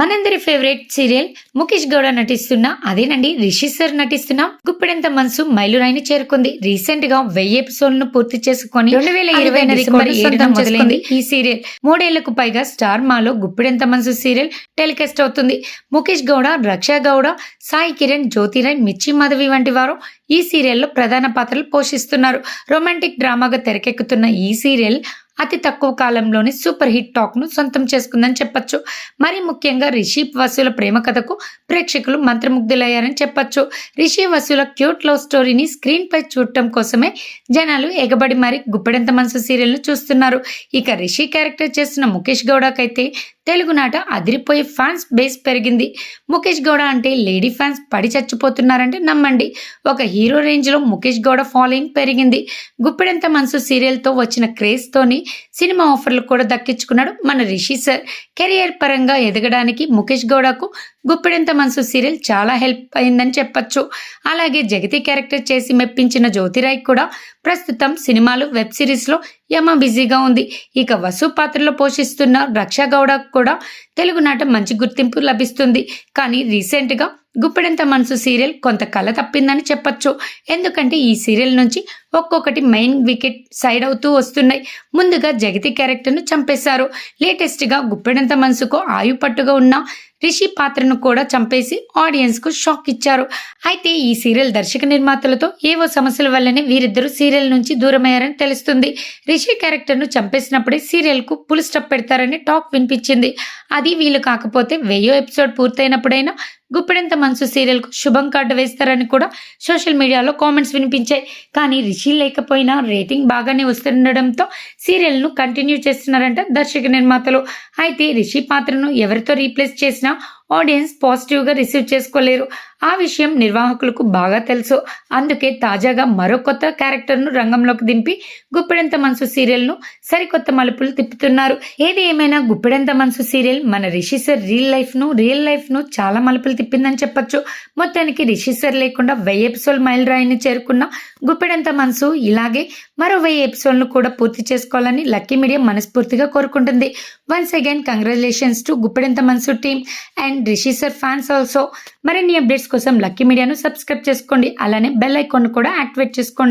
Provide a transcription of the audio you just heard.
మనందరి favourite serial Mukesh Gowda నటిస్తున్న అదేనండి రిషి సార్ నటిస్తున్న గుప్పెడంత మనసు మైలురాయిని చేరుకుంది. రీసెంట్గా వెయ్యి ఎపిసోడ్లను పూర్తి చేసుకొని రెండు వేల ఇరవై మొదలైంది ఈ సీరియల్. మూడేళ్ళకు పైగా స్టార్ మాలో గుప్పెడంత మనసు సీరియల్ టెలికాస్ట్ అవుతుంది. ముఖేష్ గౌడ రక్షా గౌడ సాయి కిరణ్ జ్యోతిరాయ్ మిర్చి మాధవి వంటి వారు ఈ సీరియల్లో ప్రధాన పాత్రలు పోషిస్తున్నారు. రొమాంటిక్ డ్రామాగా తెరకెక్కుతున్న ఈ సీరియల్ అతి తక్కువ కాలంలోనే సూపర్ హిట్ టాక్ను సొంతం చేసుకుందని చెప్పొచ్చు. మరి ముఖ్యంగా రిషి వసుల ప్రేమ కథకు ప్రేక్షకులు మంత్రముగ్ధులయ్యారని చెప్పొచ్చు. రిషి వసుల క్యూట్ లవ్ స్టోరీని స్క్రీన్ పై చూడటం కోసమే జనాలు ఎగబడి మరి గుప్పెడంత మనసు సీరియల్ను చూస్తున్నారు. ఇక రిషి క్యారెక్టర్ చేసిన ముఖేష్ గౌడకైతే తెలుగునాట అదిరిపోయే ఫ్యాన్స్ బేస్ పెరిగింది. ముఖేష్ గౌడ అంటే లేడీ ఫ్యాన్స్ పడి చచ్చిపోతున్నారంటే నమ్మండి. ఒక హీరో రేంజ్లో ముఖేష్ గౌడ ఫాలోయింగ్ పెరిగింది. గుప్పెడంత మనసు సీరియల్తో వచ్చిన క్రేజ్తోని సినిమా ఆఫర్లు కూడా దక్కించుకున్నాడు మన రిషి సార్. కెరియర్ పరంగా ఎదగడానికి ముఖేష్ గౌడకు గుప్పెడంత మనసు సీరియల్ చాలా హెల్ప్ అయిందని చెప్పొచ్చు. అలాగే జగతి క్యారెక్టర్ చేసి మెప్పించిన జ్యోతిరాయ్ కూడా ప్రస్తుతం సినిమాలు వెబ్ సిరీస్లో యమ బిజీగా ఉంది. ఇక వసు పాత్రలో పోషిస్తున్న రక్షా గౌడ కూడా తెలుగునాట మంచి గుర్తింపు లభిస్తుంది. కానీ రీసెంట్గా గుప్పెడంత మనసు సీరియల్ కొంత కళ తప్పిందని చెప్పొచ్చు. ఎందుకంటే ఈ సీరియల్ నుంచి ఒక్కొక్కటి మెయిన్ వికెట్ సైడ్ అవుతూ వస్తున్నాయి. ముందుగా జగతి క్యారెక్టర్ను చంపేశారు. లేటెస్ట్గా గుప్పెడంత మనసుకు ఆయుపట్టుగా ఉన్న రిషి పాత్రను కూడా చంపేసి ఆడియన్స్కు షాక్ ఇచ్చారు. అయితే ఈ సీరియల్ దర్శక నిర్మాతలతో ఏవో సమస్యల వల్లనే వీరిద్దరూ సీరియల్ నుంచి దూరమయ్యారని తెలుస్తుంది. రిషి క్యారెక్టర్ను చంపేసినప్పుడే సీరియల్కు పులు స్టప్ పెడతారని టాక్ వినిపించింది. అది వీలు కాకపోతే వెయ్యో ఎపిసోడ్ పూర్తయినప్పుడైనా గుప్పెడంత మనసు సీరియల్కు శుభం కార్డు వేస్తారని కూడా సోషల్ మీడియాలో కామెంట్స్ వినిపించాయి. కానీ రిషి లేకపోయినా రేటింగ్ బాగానే వస్తుండడంతో సీరియల్ను కంటిన్యూ చేస్తున్నారంట దర్శక నిర్మాతలు. అయితే రిషి పాత్రను ఎవరితో రీప్లేస్ చేసినా ఆడియన్స్ పాజిటివ్గా రిసీవ్ చేసుకోలేరు. ఆ విషయం నిర్వాహకులకు బాగా తెలుసు. అందుకే తాజాగా మరో కొత్త క్యారెక్టర్ను రంగంలోకి దింపి గుప్పెడంత మనసు సీరియల్ను సరికొత్త మలుపులు తిప్పుతున్నారు. ఏది ఏమైనా గుప్పెడంత మనసు సీరియల్ మన రిషి సార్ లైఫ్ను రియల్ లైఫ్ను చాలా మలుపులు తిప్పిందని చెప్పొచ్చు. మొత్తానికి రిషి సార్ లేకుండా వెయ్యి ఎపిసోడ్ మైల్ రాయిని చేరుకున్న గుప్పెడంత మనసు ఇలాగే మరో వెయ్యి ఎపిసోడ్ను కూడా పూర్తి చేసుకోవాలని లక్కీ మీడియా మనస్ఫూర్తిగా కోరుకుంటుంది. Once again congratulations to Guppedantha Manasu team and Rishi sir fans also మరిన్ని అప్డేట్స్ కోసం లక్కీ మీడియాను సబ్స్క్రైబ్ చేసుకోండి. అలానే బెల్ ఐకాన్ కూడా యాక్టివేట్ చేసుకోండి.